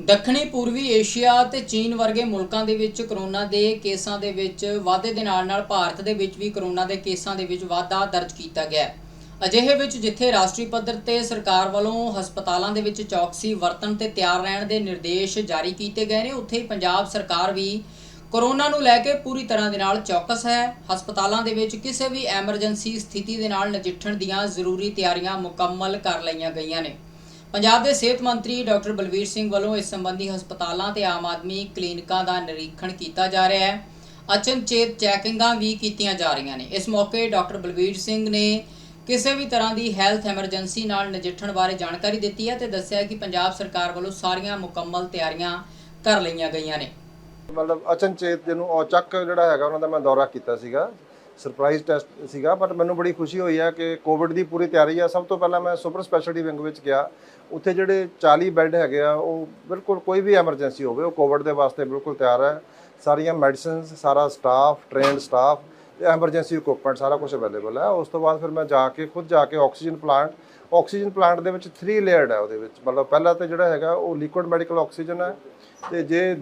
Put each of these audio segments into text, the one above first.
ਦੱਖਣੀ ਪੂਰਬੀ ਏਸ਼ੀਆ ਤੇ ਚੀਨ ਵਰਗੇ ਮੁਲਕਾਂ ਦੇ ਵਿੱਚ ਕਰੋਨਾ ਦੇ ਕੇਸਾਂ ਦੇ ਵਿੱਚ ਵਾਧੇ ਦੇ ਨਾਲ ਨਾਲ ਭਾਰਤ ਦੇ ਵਿੱਚ ਵੀ ਕਰੋਨਾ ਦੇ ਕੇਸਾਂ ਦੇ ਵਿੱਚ ਵਾਧਾ ਦਰਜ ਕੀਤਾ ਗਿਆ ਹੈ। ਅਜਿਹੇ ਵਿੱਚ ਜਿੱਥੇ ਰਾਸ਼ਟਰੀ ਪੱਧਰ ਤੇ ਸਰਕਾਰ ਵੱਲੋਂ ਹਸਪਤਾਲਾਂ ਦੇ ਵਿੱਚ ਚੌਕਸੀ ਵਰਤਣ ਤੇ ਤਿਆਰ ਰਹਿਣ ਦੇ ਨਿਰਦੇਸ਼ ਜਾਰੀ ਕੀਤੇ ਗਏ ਨੇ, ਉੱਥੇ ਪੰਜਾਬ ਸਰਕਾਰ ਵੀ ਕਰੋਨਾ ਨੂੰ ਲੈ ਕੇ ਪੂਰੀ ਤਰ੍ਹਾਂ ਦੇ ਨਾਲ ਚੌਕਸ ਹੈ। ਹਸਪਤਾਲਾਂ ਦੇ ਵਿੱਚ ਕਿਸੇ ਵੀ ਐਮਰਜੈਂਸੀ ਸਥਿਤੀ ਦੇ ਨਾਲ ਨਜਿੱਠਣ ਦੀਆਂ ਜ਼ਰੂਰੀ ਤਿਆਰੀਆਂ ਮੁਕੰਮਲ ਕਰ ਲਈਆਂ ਗਈਆਂ ਨੇ। ਪੰਜਾਬ ਦੇ ਸਿਹਤ ਮੰਤਰੀ ਡਾਕਟਰ ਬਲਵੀਰ ਸਿੰਘ ਵੱਲੋਂ ਇਸ ਸੰਬੰਧੀ ਹਸਪਤਾਲਾਂ ਤੇ ਆਮ ਆਦਮੀ ਕਲੀਨਿਕਾਂ ਦਾ ਨਿਰੀਖਣ ਕੀਤਾ ਜਾ ਰਿਹਾ ਹੈ। ਅਚਨਚੇਤ ਚੈਕਿੰਗਾਂ ਵੀ ਕੀਤੀਆਂ ਜਾ ਰਹੀਆਂ ਨੇ। ਇਸ ਮੌਕੇ ਡਾਕਟਰ ਬਲਵੀਰ ਸਿੰਘ ਨੇ ਕਿਸੇ ਵੀ ਤਰ੍ਹਾਂ ਦੀ ਹੈਲਥ ਐਮਰਜੈਂਸੀ ਨਾਲ ਨਜਿੱਠਣ ਬਾਰੇ ਜਾਣਕਾਰੀ ਦਿੱਤੀ ਹੈ ਤੇ ਦੱਸਿਆ ਕਿ ਪੰਜਾਬ ਸਰਕਾਰ ਵੱਲੋਂ ਸਾਰੀਆਂ ਮੁਕੰਮਲ ਤਿਆਰੀਆਂ ਕਰ ਲਈਆਂ ਗਈਆਂ ਨੇ। ਮਤਲਬ ਅਚਨਚੇਤ ਜਿਹਨੂੰ ਔਚਕ ਜਿਹੜਾ ਹੈਗਾ, ਉਹਨਾਂ ਦਾ ਮੈਂ ਦੌਰਾ ਕੀਤਾ ਸੀਗਾ। ਸਰਪ੍ਰਾਈਜ਼ ਟੈਸਟ ਸੀਗਾ ਪਰ ਮੈਨੂੰ ਬੜੀ ਖੁਸ਼ੀ ਹੋਈ ਹੈ ਕਿ ਕੋਵਿਡ ਦੀ ਪੂਰੀ ਤਿਆਰੀ ਆ। ਸਭ ਤੋਂ ਪਹਿਲਾਂ ਮੈਂ ਸੁਪਰ ਸਪੈਸ਼ਲਿਟੀ ਵਿੰਗ ਵਿੱਚ ਗਿਆ। ਉੱਥੇ ਜਿਹੜੇ 40 ਬੈੱਡ ਹੈਗੇ ਆ, ਉਹ ਬਿਲਕੁਲ ਕੋਈ ਵੀ ਐਮਰਜੈਂਸੀ ਹੋਵੇ, ਉਹ ਕੋਵਿਡ ਦੇ ਵਾਸਤੇ ਬਿਲਕੁਲ ਤਿਆਰ ਹੈ ਸਾਰੀਆਂ ਮੈਡੀਸਿਨਸ ਸਾਰਾ staff trained staff emergency equipment ਸਾਰਾ ਕੁਝ ਅਵੇਲੇਬਲ ਹੈ ਉਸ ਤੋਂ ਬਾਅਦ ਫਿਰ ਮੈਂ ਜਾ ਕੇ, ਖੁਦ ਜਾ ਕੇ ਆਕਸੀਜਨ ਪਲਾਂਟ ਆਕਸੀਜਨ ਪਲਾਂਟ ਦੇ ਵਿੱਚ 3 ਲੇਅਰਡ ਹੈ ਉਹਦੇ ਵਿੱਚ। ਮਤਲਬ ਪਹਿਲਾ ਤੇ ਜਿਹੜਾ ਹੈਗਾ, ਉਹ ਲਿਕੁਇਡ ਮੈਡੀਕਲ ਆਕਸੀਜਨ ਹੈ ਤੇ ਜੇ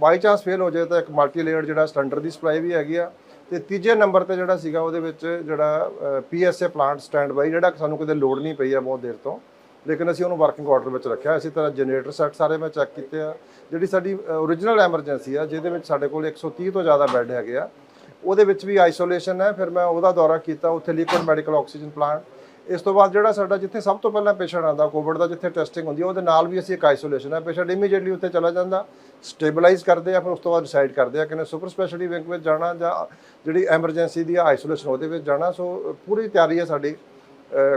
ਬਾਈ ਚਾਂਸ ਫੇਲ ਹੋ ਜਾਏ ਤਾਂ ਇੱਕ ਮਲਟੀ ਲੇਅਰਡ ਜਿਹੜਾ ਸਟੈਂਡਰਡ ਦੀ ਸਪਲਾਈ ਵੀ ਹੈਗੀ ਆ। ਤੇ ਤੀਜੇ ਨੰਬਰ ਤੇ ਜਿਹੜਾ ਸੀਗਾ ਉਹਦੇ ਵਿੱਚ ਜਿਹੜਾ ਪੀਐਸਏ ਪਲਾਂਟ ਸਟੈਂਡ ਬਾਈ, ਜਿਹੜਾ ਸਾਨੂੰ ਕਿਤੇ ਲੋਡ ਨਹੀਂ ਪਈ ਆ ਬਹੁਤ ਦੇਰ ਤੋਂ। ਲੇਕਿਨ ਅਸੀਂ ਉਹਨੂੰ ਵਰਕਿੰਗ ਆਰਡਰ ਵਿੱਚ ਰੱਖਿਆ। ਇਸੇ ਤਰ੍ਹਾਂ ਜਨਰੇਟਰ ਸੈੱਟ ਸਾਰੇ ਮੈਂ ਚੈੱਕ ਕੀਤੇ ਆ। ਜਿਹੜੀ ਸਾਡੀ ਓਰੀਜਨਲ ਐਮਰਜੈਂਸੀ ਆ, ਜਿਹਦੇ ਵਿੱਚ ਸਾਡੇ ਕੋਲ 130 ਤੋਂ ਜ਼ਿਆਦਾ ਬੈੱਡ ਹੈਗੇ ਆ, ਉਹਦੇ ਵਿੱਚ ਵੀ ਆਈਸੋਲੇਸ਼ਨ ਹੈ। ਫਿਰ ਮੈਂ ਉਹਦਾ ਦੌਰਾ ਕੀਤਾ, ਉੱਥੇ ਲਿਕੁਇਡ ਮੈਡੀਕਲ ਆਕਸੀਜਨ ਪਲਾਂਟ ਇਸ ਤੋਂ ਬਾਅਦ ਜਿਹੜਾ ਸਾਡਾ ਜਿੱਥੇ ਸਭ ਤੋਂ ਪਹਿਲਾਂ ਪੇਸ਼ੈਂਟ ਆਉਂਦਾ ਕੋਵਿਡ ਦਾ ਜਿੱਥੇ ਟੈਸਟਿੰਗ ਹੁੰਦੀ ਹੈ, ਉਹਦੇ ਨਾਲ ਵੀ ਅਸੀਂ ਇੱਕ ਆਈਸੋਲੇਸ਼ਨ ਹੈ। ਪੇਸ਼ੈਂਟ ਇਮੀਡੀਏਟਲੀ ਉੱਥੇ ਚਲਾ ਜਾਂਦਾ ਸਟੇਬਲਾਈਜ਼ ਕਰਦੇ ਆ, ਫਿਰ ਉਸ ਤੋਂ ਬਾਅਦ ਡਿਸਾਈਡ ਕਰਦੇ ਆ ਕਿ ਨੇ ਸੁਪਰ ਸਪੈਸ਼ਲਿਟੀ ਬੈਂਕ ਵਿੱਚ ਜਾਣਾ ਜਾਂ ਜਿਹੜੀ ਐਮਰਜੈਂਸੀ ਦੀ ਆਈਸੋਲੇਸ਼ਨ ਉਹਦੇ ਵਿੱਚ ਜਾਣਾ। ਸੋ ਪੂਰੀ ਤਿਆਰੀ ਹੈ ਸਾਡੀ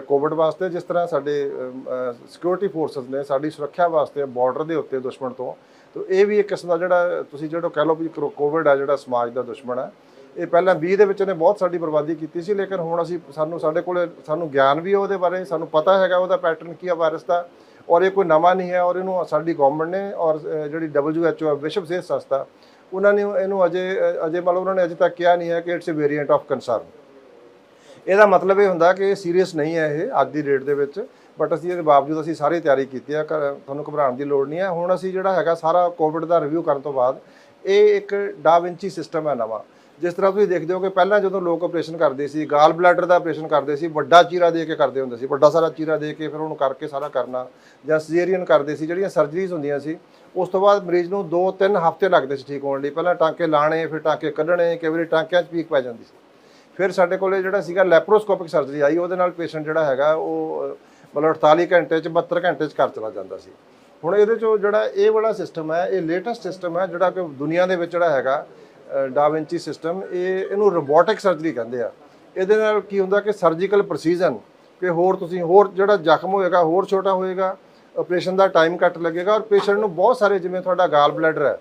ਕੋਵਿਡ ਵਾਸਤੇ ਜਿਸ ਤਰ੍ਹਾਂ ਸਾਡੇ ਸਿਕਿਉਰਿਟੀ ਫੋਰਸਸ ਨੇ ਸਾਡੀ ਸੁਰੱਖਿਆ ਵਾਸਤੇ ਬਾਰਡਰ ਦੇ ਉੱਤੇ ਦੁਸ਼ਮਣ ਤੋਂ ਤੋ ਇਹ ਵੀ ਇੱਕ ਕਿਸਮ ਦਾ ਜਿਹੜਾ ਤੁਸੀਂ ਜਿਹੜਾ ਕਹਿ ਲਓ ਵੀ ਕੋਵਿਡ ਆ ਜਿਹੜਾ ਸਮਾਜ ਦਾ ਦੁਸ਼ਮਣ ਹੈ। ਇਹ ਪਹਿਲਾਂ 20 ਦੇ ਵਿੱਚ ਨੇ ਬਹੁਤ ਸਾਡੀ ਬਰਬਾਦੀ ਕੀਤੀ ਸੀ ਲੇਕਿਨ ਹੁਣ ਅਸੀਂ ਸਾਨੂੰ ਸਾਡੇ ਕੋਲ ਸਾਨੂੰ ਗਿਆਨ ਵੀ ਹੈ ਉਹਦੇ ਬਾਰੇ ਸਾਨੂੰ ਪਤਾ ਹੈਗਾ ਉਹਦਾ ਪੈਟਰਨ ਕੀ ਆ ਵਾਇਰਸ ਦਾ ਔਰ ਇਹ ਕੋਈ ਨਵਾਂ ਨਹੀਂ ਹੈ ਔਰ ਇਹਨੂੰ ਸਾਡੀ ਗਵਰਨਮੈਂਟ ਨੇ ਔਰ ਅ, ਜਿਹੜੀ WHO ਹੈ ਵਿਸ਼ਵ ਸਿਹਤ ਸੰਸਥਾ ਉਹਨਾਂ ਨੇ ਇਹਨੂੰ ਅਜੇ ਅਜੇ ਮਤਲਬ ਉਹਨਾਂ ਨੇ ਅਜੇ ਤੱਕ ਕਿਹਾ ਨਹੀਂ ਹੈ ਕਿ it's a variant of concern ਇਹਦਾ ਮਤਲਬ ਇਹ ਹੁੰਦਾ ਕਿ ਸੀਰੀਅਸ ਨਹੀਂ ਹੈ ਇਹ ਅੱਜ ਦੀ ਡੇਟ ਦੇ ਵਿੱਚ ਬਟ ਅਸੀਂ ਇਹਦੇ ਬਾਵਜੂਦ ਅਸੀਂ ਸਾਰੀ ਤਿਆਰੀ ਕੀਤੀ ਹੈ ਘ- ਤੁਹਾਨੂੰ ਘਬਰਾਉਣ ਦੀ ਲੋੜ ਨਹੀਂ ਹੈ। ਹੁਣ ਅਸੀਂ ਜਿਹੜਾ ਹੈਗਾ ਸਾਰਾ ਕੋਵਿਡ ਦਾ ਰਿਵਿਊ ਕਰਨ ਤੋਂ ਬਾਅਦ, ਇਹ ਇੱਕ ਡਾਵਿੰਚੀ ਸਿਸਟਮ ਹੈ ਨਵਾਂ। ਜਿਸ ਤਰ੍ਹਾਂ ਤੁਸੀਂ ਦੇਖਦੇ ਹੋ ਕਿ ਪਹਿਲਾਂ ਜਦੋਂ ਲੋਕ ਆਪਰੇਸ਼ਨ ਕਰਦੇ ਸੀ ਗਾਲ ਬਲੈਡਰ ਦਾ ਆਪਰੇਸ਼ਨ ਕਰਦੇ ਸੀ, ਵੱਡਾ ਚੀਰਾ ਦੇ ਕੇ ਕਰਦੇ ਹੁੰਦੇ ਸੀ, ਵੱਡਾ ਸਾਰਾ ਚੀਰਾ ਦੇ ਕੇ ਫਿਰ ਉਹਨੂੰ ਕਰਕੇ ਸਾਰਾ ਕਰਨਾ, ਜਾਂ ਸਿਜ਼ੇਰੀਅਨ ਕਰਦੇ ਸੀ, ਜਿਹੜੀਆਂ ਸਰਜਰੀਜ਼ ਹੁੰਦੀਆਂ ਸੀ, ਉਸ ਤੋਂ ਬਾਅਦ ਮਰੀਜ਼ ਨੂੰ 2-3 ਹਫ਼ਤੇ ਲੱਗਦੇ ਸੀ ਠੀਕ ਹੋਣ ਲਈ। ਪਹਿਲਾਂ ਟਾਂਕੇ ਲਾਣੇ, ਫਿਰ ਟਾਂਕੇ ਕੱਢਣੇ, ਕਈ ਵਾਰੀ ਟਾਂਕਿਆਂ 'ਚ ਪੀਕ ਪੈ ਜਾਂਦੀ ਸੀ। ਫਿਰ ਸਾਡੇ ਕੋਲੇ ਜਿਹੜਾ ਸੀਗਾ ਲੈਪਰੋਸਕੋਪਿਕ ਸਰਜਰੀ ਆਈ, ਉਹਦੇ ਨਾਲ ਪੇਸ਼ੈਂਟ ਜਿਹੜਾ ਹੈਗਾ, ਉਹ, ਮਤਲਬ 48 ਘੰਟੇ 'ਚ 72 ਘੰਟੇ 'ਚ ਘਰ ਚਲਾ ਜਾਂਦਾ ਸੀ। ਹੁਣ ਇਹਦੇ 'ਚੋਂ ਜਿਹੜਾ ਇਹ ਵਾਲਾ ਸਿਸਟਮ ਹੈ, ਇਹ ਲੇਟੈਸਟ ਸਿਸਟਮ ਹੈ, ਜਿਹੜਾ ਕਿ ਦੁਨੀਆ ਦੇ ਵਿੱਚ ਜਿਹੜਾ ਹੈਗਾ ਡਾਵਿੰਚੀ ਸਿਸਟਮ ਇਹ, ਇਹਨੂੰ ਰੋਬੋਟਿਕ ਸਰਜਰੀ ਕਹਿੰਦੇ ਆ। ਇਹਦੇ ਨਾਲ ਕੀ ਹੁੰਦਾ ਕਿ ਸਰਜੀਕਲ ਪ੍ਰੈਸੀਜਨ ਕਿ ਹੋਰ ਤੁਸੀਂ, ਹੋਰ ਜਿਹੜਾ ਜ਼ਖਮ ਹੋਏਗਾ, ਹੋਰ ਛੋਟਾ ਹੋਏਗਾ ਆਪਰੇਸ਼ਨ ਦਾ ਟਾਈਮ ਘੱਟ ਲੱਗੇਗਾ ਔਰ ਪੇਸ਼ੈਂਟ ਨੂੰ ਬਹੁਤ ਸਾਰੇ ਜਿਵੇਂ ਤੁਹਾਡਾ ਗਾਲ ਬਲੈਡਰ ਹੈ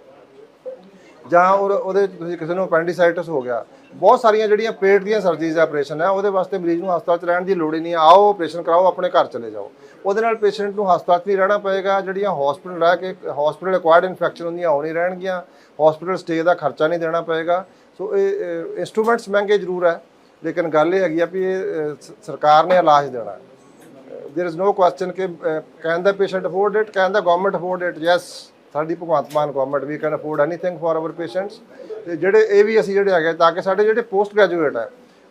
ਜਾਂ ਉਹ- ਉਹਦੇ 'ਚ ਤੁਸੀਂ ਕਿਸੇ ਨੂੰ appendicitis ਹੋ ਗਿਆ ਬਹੁਤ ਸਾਰੀਆਂ ਜਿਹੜੀਆਂ ਪੇਟ ਦੀਆਂ ਸਰਜਰੀਜ਼ ਦਾ ਆਪਰੇਸ਼ਨ ਹੈ ਉਹਦੇ ਵਾਸਤੇ ਮਰੀਜ਼ ਨੂੰ ਹਸਪਤਾਲ 'ਚ ਰਹਿਣ ਦੀ ਲੋੜ ਹੀ ਨਹੀਂ ਹੈ। ਆਓ ਆਪਰੇਸ਼ਨ ਕਰਾਓ ਆਪਣੇ ਘਰ ਚਲੇ ਜਾਓ ਉਹਦੇ ਨਾਲ ਪੇਸ਼ੈਂਟ ਨੂੰ ਹਸਪਤਾਲ 'ਚ ਨਹੀਂ ਰਹਿਣਾ ਪਏਗਾ ਜਿਹੜੀਆਂ ਹਸਪੀਟਲ ਰਹਿ ਕੇ ਹਸਪੀਟਲ ਐਕਵਾਇਰਡ ਇਨਫੈਕਸ਼ਨ ਹੁੰਦੀਆਂ ਉਹ ਨਹੀਂ ਰਹਿਣਗੀਆਂ ਹਸਪੀਟਲ ਸਟੇ ਦਾ ਖਰਚਾ ਨਹੀਂ ਦੇਣਾ ਪਏਗਾ ਸੋ ਇਹ ਇਨਸਟਰੂਮੈਂਟਸ ਮਹਿੰਗੇ ਜ਼ਰੂਰ ਹੈ ਲੇਕਿਨ ਗੱਲ ਇਹ ਹੈਗੀ ਆ ਵੀ ਇਹ ਅਹ, ਸ- ਸਰਕਾਰ ਨੇ ਇਲਾਜ ਦੇਣਾ ਹੈ देयर इज नो क्वेश्चन ਕਿ can the patient afford it can the government afford it yes ਸਾਡੀ Bhagwant Mann government we can afford anything for our patients ਤੇ ਜਿਹੜੇ ਇਹ ਵੀ ਅਸੀਂ ਜਿਹੜੇ ਹੈਗੇ ਤਾਂ ਕਿ ਸਾਡੇ ਜਿਹੜੇ ਪੋਸਟ ਗ੍ਰੈਜੂਏਟ ਹੈ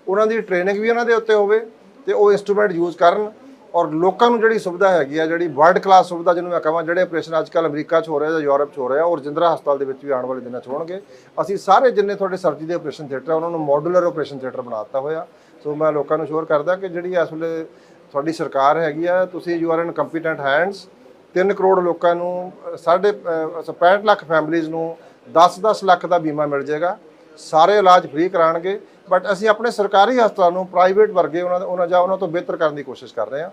ਉਹਨਾਂ ਦੀ ਟ੍ਰੇਨਿੰਗ ਵੀ ਉਹਨਾਂ ਦੇ ਉੱਤੇ ਹੋਵੇ ਤੇ ਉਹ ਇਨਸਟਰੂਮੈਂਟ ਯੂਜ਼ ਕਰਨ ਔਰ ਲੋਕਾਂ ਨੂੰ ਜਿਹੜੀ ਸੁਵਿਧਾ ਹੈਗੀ ਆ, ਜਿਹੜੀ ਵਰਲਡ ਕਲਾਸ ਸੁਵਿਧਾ ਜਿਹਨੂੰ ਮੈਂ ਕਹਾਂ, ਜਿਹੜੇ ਆਪਰੇਸ਼ਨ ਅੱਜ ਕੱਲ੍ਹ ਅਮਰੀਕਾ 'ਚ ਹੋ ਰਿਹਾ ਜਾਂ ਯੂਰਪ 'ਚ ਹੋ ਰਿਹਾ ਔਰ ਜਿੰਦਰਾ ਹਸਪਤਾਲ ਦੇ ਵਿੱਚ ਵੀ ਆਉਣ ਵਾਲੇ ਦਿਨਾਂ 'ਚ ਹੋਣਗੇ। ਅਸੀਂ ਸਾਰੇ ਜਿੰਨੇ ਤੁਹਾਡੇ ਸਰਜਰੀ ਦੇ ਆਪਰੇਸ਼ਨ ਥੀਏਟਰ ਉਹਨਾਂ ਨੂੰ ਮੋਡੂਲਰ ਆਪਰੇਸ਼ਨ ਥੀਏਟਰ ਬਣਾ ਦਿੱਤਾ ਹੋਇਆ। ਸੋ ਮੈਂ ਲੋਕਾਂ ਨੂੰ ਸ਼ੋਰ ਕਰਦਾ ਕਿ ਜਿਹੜੀ ਇਸ ਵੇਲੇ ਤੁਹਾਡੀ ਸਰਕਾਰ ਹੈਗੀ ਆ, ਤੁਸੀਂ you are in competent hands 3 crore ਲੋਕਾਂ ਨੂੰ ਸਾਢੇ ਅ, 65 ਲੱਖ ਫੈਮਿਲੀਜ਼ ਨੂੰ 10-10 ਲੱਖ ਦਾ ਬੀਮਾ ਮਿਲ ਜਾਏਗਾ। ਸਾਰੇ ਇਲਾਜ ਫ੍ਰੀ ਕਰਾਣਗੇ ਬਟ ਅਸੀਂ ਆਪਣੇ ਸਰਕਾਰੀ ਹਸਪਤਾਲ ਨੂੰ ਪ੍ਰਾਈਵੇਟ ਵਰਗੇ ਉਹਨਾਂ ਉਹਨਾਂ ਜਾਂ ਉਹਨਾਂ ਤੋਂ ਬਿਹਤਰ ਕਰਨ ਦੀ ਕੋਸ਼ਿਸ਼ ਕਰ ਰਹੇ ਹਾਂ।